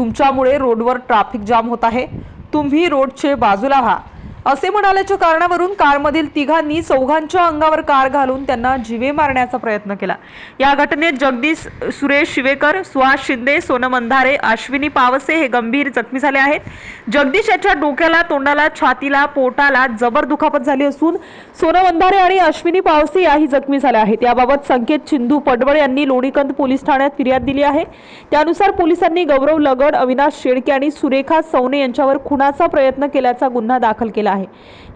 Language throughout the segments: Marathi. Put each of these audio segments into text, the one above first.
तुमच्यामुळे रोडवर ट्रॅफिक जाम होत आहे. तुम्ही रोडचे बाजूला व्हा. असे म्हणाल्याच्या कारणावरून कारमधील तिघांनी चौघांच्या अंगावर कार घालून त्यांना जीवे मारण्याचा प्रयत्न केला. या घटनेत जगदीश सुरेश शिवेकर सुहास शिंदे सोनम अंधारे अश्विनी पावसे हे गंभीर जखमी झाले आहेत. जगदीश याच्या डोक्याला तोंडाला छातीला पोटाला जबर दुखापत झाली असून सोनम अंधारे आणि अश्विनी पावसे याही जखमी झाल्या आहेत. याबाबत संकेत चिंदू पडवळ यांनी लोणीकंद पोलीस ठाण्यात फिर्याद दिली आहे. त्यानुसार पोलिसांनी गौरव लगड अविनाश शेळके आणि सुरेखा सवने यांच्यावर खुनाचा प्रयत्न केल्याचा गुन्हा दाखल केला. आहे.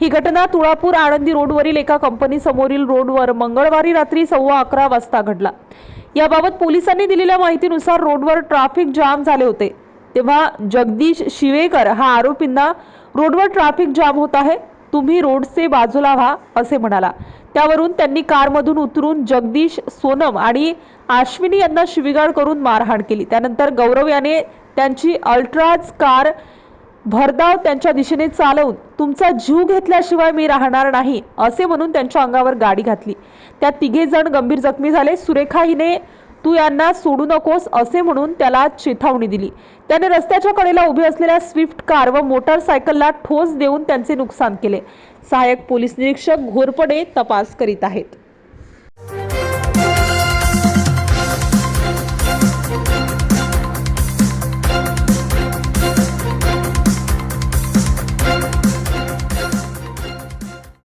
ही घटना तुळापूर आळंदी रोडवरील एका कंपनीसमोरील रोडवर मंगळवारी रात्री सव्वा अकरा वाजता घडला. याबाबत पोलिसांनी दिलेल्या माहितीनुसार रोडवर ट्रॅफिक जाम झाले होते. तेव्हा जगदीश शिवेकर हा आरोपींना रोडवर ट्रॅफिक जाम होत आहे तुम्ही रोडचे बाजूला व्हा असे म्हणाला. त्यावरून त्यांनी कारमधून उतरून जगदीश सोनम आणि अश्विनी यांना शिवीगाळ करून मारहाण केली. त्यानंतर गौरव याने त्यांची अल्ट्राज कार भरधाव त्यांच्या दिशेने चालवून तुमचा जीव घेतल्याशिवाय मी राहणार नाही असे म्हणून त्यांच्या अंगावर गाडी घातली. त्या तिघे जण गंभीर जखमी झाले. सुरेखा हिने तू यांना सोडू नकोस असे म्हणून त्याला चेतावणी दिली. त्याने रस्त्याच्या कडेला उभी असलेल्या स्विफ्ट कार व मोटारसायकलला ठोस देऊन त्यांचे नुकसान केले. सहाय्यक पोलीस निरीक्षक घोरपडे तपास करीत आहेत.